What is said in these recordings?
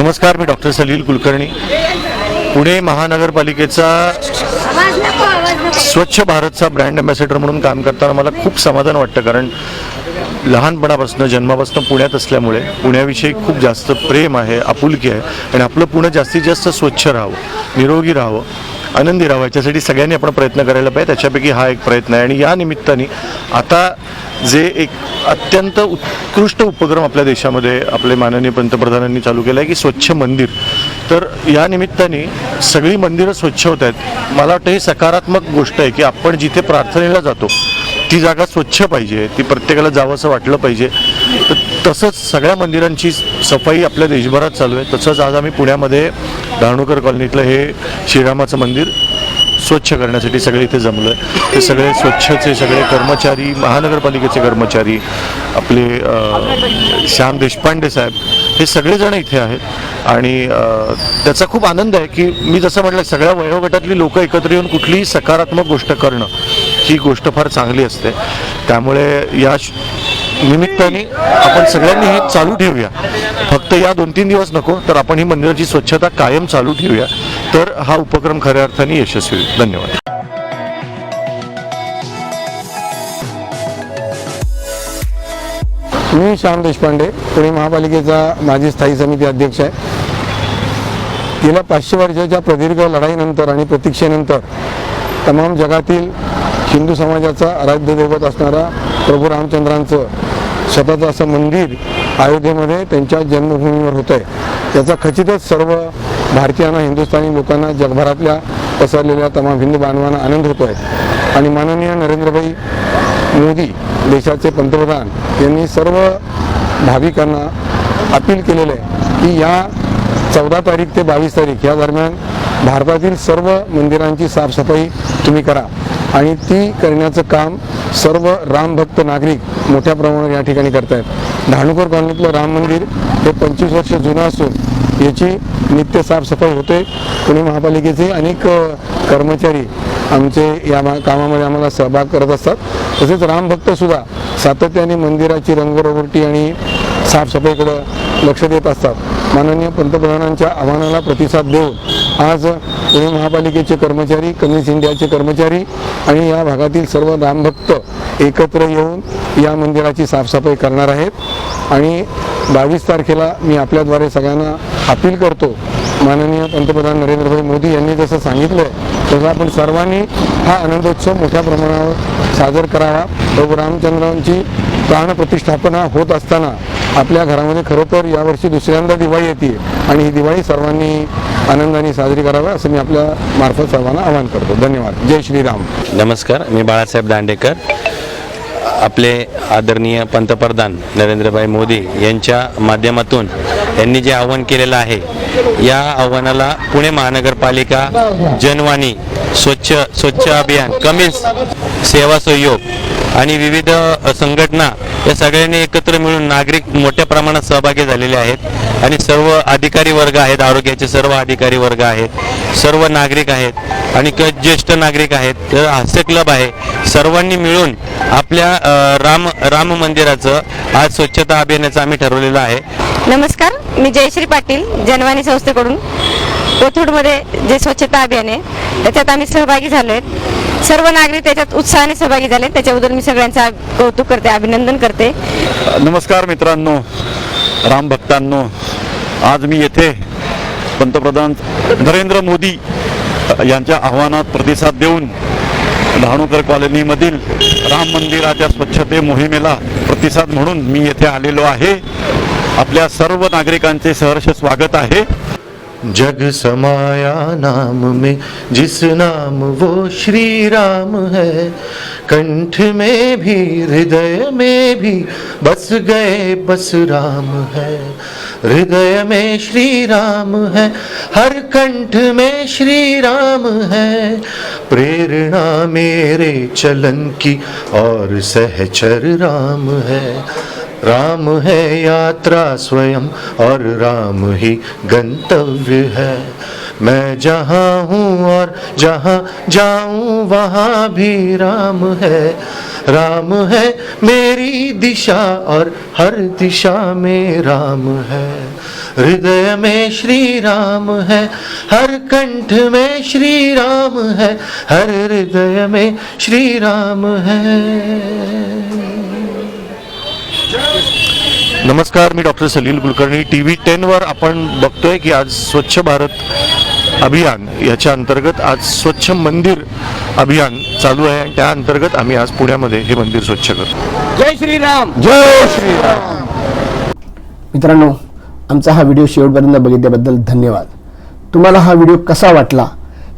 नमस्कार मी डॉक्टर सलील कुलकर्णी. पुणे महानगरपालिकेचा स्वच्छ भारतचा ब्रँड अँबॅसेडर म्हणून काम करताना मला खूप समाधान वाटतं कारण लहानपणापासून जन्मापासून पुण्यात असल्यामुळे पुण्याविषयी खूप जास्त प्रेम आहे आपुलकी आहे आणि आपलं पुणं जास्तीत जास्त स्वच्छ राहावं निरोगी राहावं. आनंदी राहावं. याच्यासाठी सगळ्यांनी आपण प्रयत्न करायला पाहिजे. त्याच्यापैकी हा एक प्रयत्न आहे. आणि या निमित्ताने आता जे एक अत्यंत उत्कृष्ट उपक्रम आपल्या देशामध्ये आपले माननीय पंतप्रधानांनी चालू केला आहे की स्वच्छ मंदिर. तर या निमित्ताने सगळी मंदिरं स्वच्छ होत आहेत. मला वाटतं ही सकारात्मक गोष्ट आहे की आपण जिथे प्रार्थनेला जातो ती जागा स्वच्छ पाहिजे. ती प्रत्येकाला जावंसं वाटलं पाहिजे. तर तसंच सगळ्या मंदिरांची सफाई आपल्या देशभरात चालू आहे. तसंच आज आम्ही पुण्यामध्ये डहाणूकर कॉलनीतलं हे श्रीरामाचं मंदिर स्वच्छ करण्यासाठी सगळे इथे जमलं आहे ते सगळे स्वच्छचे सगळे कर्मचारी महानगरपालिकेचे कर्मचारी आपले श्याम देशपांडे साहेब हे सगळेजण इथे आहेत. आणि त्याचा खूप आनंद आहे की मी जसं म्हटलं सगळ्या वयोगटातली लोक एकत्र येऊन कुठलीही सकारात्मक गोष्ट करणं ही गोष्ट फार चांगली असते. त्यामुळे या श- निमित्ताने आपण सगळ्यांनी हे चालू ठेवूया. फक्त या दोन तीन दिवस नको तर आपण ही मंदिराची स्वच्छता कायम चालू ठेवूया. तर हा उपक्रम खऱ्या अर्थाने यशस्वी होईल. धन्यवाद. मी श्याम देशपांडे पुणे महापालिकेचा माजी स्थायी समिती अध्यक्ष आहे. गेल्या पाचशे वर्षाच्या प्रदीर्घ लढाईनंतर आणि प्रतीक्षेनंतर तमाम जगातील हिंदू समाजाचा आराध्य दैवत असणारा प्रभू रामचंद्रांचं स्वतःचं असं मंदिर अयोध्येमध्ये त्यांच्या जन्मभूमीवर होतं आहे याचा खचितच सर्व भारतीयांना हिंदुस्थानी लोकांना जगभरातल्या पसरलेल्या तमाम हिंदू बांधवांना आनंद होतो आहे आणि माननीय नरेंद्रभाई मोदी देशाचे पंतप्रधान यांनी सर्व भाविकांना अपील केलेलं आहे की या चौदा तारीख ते बावीस तारीख या दरम्यान भारतातील सर्व मंदिरांची साफसफाई तुम्ही करा. आणि ती करण्याचं काम सर्व रामभक्त नागरिक मोठ्या प्रमाणावर या ठिकाणी करतायत. डहाणूकर कॉलनीतलं राम मंदिर हे पंचवीस वर्ष जुनं असून याची नित्य साफसफाई होते. पुणे महापालिकेचे अनेक कर्मचारी आमचे या मा- कामामध्ये आम्हाला सहभाग करत असतात. तसेच रामभक्तसुद्धा सातत्याने मंदिराची रंगरंगोटी आणि साफसफाईकडं लक्ष देत असतात. माननीय पंतप्रधानांच्या आव्हानाला प्रतिसाद देऊन आज पुणे महापालिकेचे कर्मचारी कम्युनिस्ट इंडियाचे कर्मचारी आणि या भागातील सर्व रामभक्त एकत्र येऊन या मंदिराची साफसफाई करणार आहेत. आणि बावीस तारखेला मी आपल्याद्वारे सगळ्यांना अपील करतो माननीय पंतप्रधान नरेंद्रभाई मोदी यांनी जसं सांगितलं तसं आपण सर्वांनी हा आनंदोत्सव मोठ्या प्रमाणावर साजर करावा. प्रभू रामचंद्रांची प्राणप्रतिष्ठापना होत असताना आपल्या घरामध्ये खरोखर यावर्षी दुसऱ्यांदा दिवाळी येते आणि ही दिवाळी सर्वांनी आनंदाने साजरी करावी असं मी आपल्या मार्फत सर्वांना आवाहन करतो. धन्यवाद. जय श्रीराम. नमस्कार मी बाळासाहेब दांडेकर. आपले आदरणीय पंतप्रधान नरेंद्रभाई मोदी यांच्या माध्यमातून यांनी जे आव्हान केलेलं आहे या आव्हानाला पुणे महानगरपालिका जनवाणी स्वच्छ स्वच्छ अभियान कमिन्स सेवा सहयोग आणि विविध संघटना या सगळ्यांनी एकत्र मिळून नागरिक मोठ्या प्रमाणात सहभागी झालेले आहेत आणि सर्व अधिकारी वर्ग आहेत आरोग्याचे सर्व अधिकारी वर्ग आहेत सर्व नागरिक आहेत आणि क- ज्येष्ठ नागरिक आहेत तर हास्य क्लब आहे. सर्वांनी मिळून आपल्या राम राम मंदिराचं आज स्वच्छता अभियानाचं आम्ही ठरवलेलं आहे. नमस्कार मी जयश्री पाटील जनवाणी संस्थेकडून कोथरूडमध्ये जे स्वच्छता अभियान आहे त्याच्यात आम्ही सहभागी झालो आहेत सर्व नागरिक त्याच्यात उत्साहाने सहभागी झाले. त्याच्याबद्दल मी सगळ्यांचा कौतुक करते अभिनंदन करते. नमस्कार मित्रांनो राम भक्तांनो. आज मी येथे पंतप्रधान नरेंद्र मोदी यांच्या आव्हानात प्रतिसाद देऊन डहाणूकर कॉलनीमधील राम मंदिराच्या स्वच्छते मोहिमेला प्रतिसाद म्हणून मी येथे आलेलो आहे. आपल्या सर्व नागरिकांचे सहर्ष स्वागत आहे. जग समाया नाम में जिस नाम वो श्री राम है कंठ में भी हृदय में भी बस गए बस राम है। हृदय में श्री राम है हर कंठ में श्री राम है। प्रेरणा मेरे चलन की और सहचर राम है। राम है यात्रा स्वयं और राम ही गंतव्य है। मैं जहाँ हूँ और जहाँ जाऊँ वहाँ भी राम है। राम है मेरी दिशा और हर दिशा में राम है। हृदय में श्री राम है हर कंठ में श्री राम है हर हृदय में श्री राम है। नमस्कार मी doctor Salil Kulkarni. T V टेनवर आपण बघतोय की आज स्वच्छ भारत अभियान याच्या अंतर्गत आज स्वच्छ मंदिर अभियान चालू आहे आणि त्या अंतर्गत आम्ही आज पुण्यामध्ये हे मंदिर स्वच्छ करतो. जय श्रीराम! मित्रांनो आमचा हा व्हिडिओ शेवटपर्यंत बघितल्याबद्दल धन्यवाद. तुम्हाला हा व्हिडिओ कसा वाटला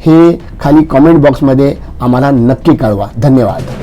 हे खाली कॉमेंट बॉक्समध्ये आम्हाला नक्की कळवा. धन्यवाद.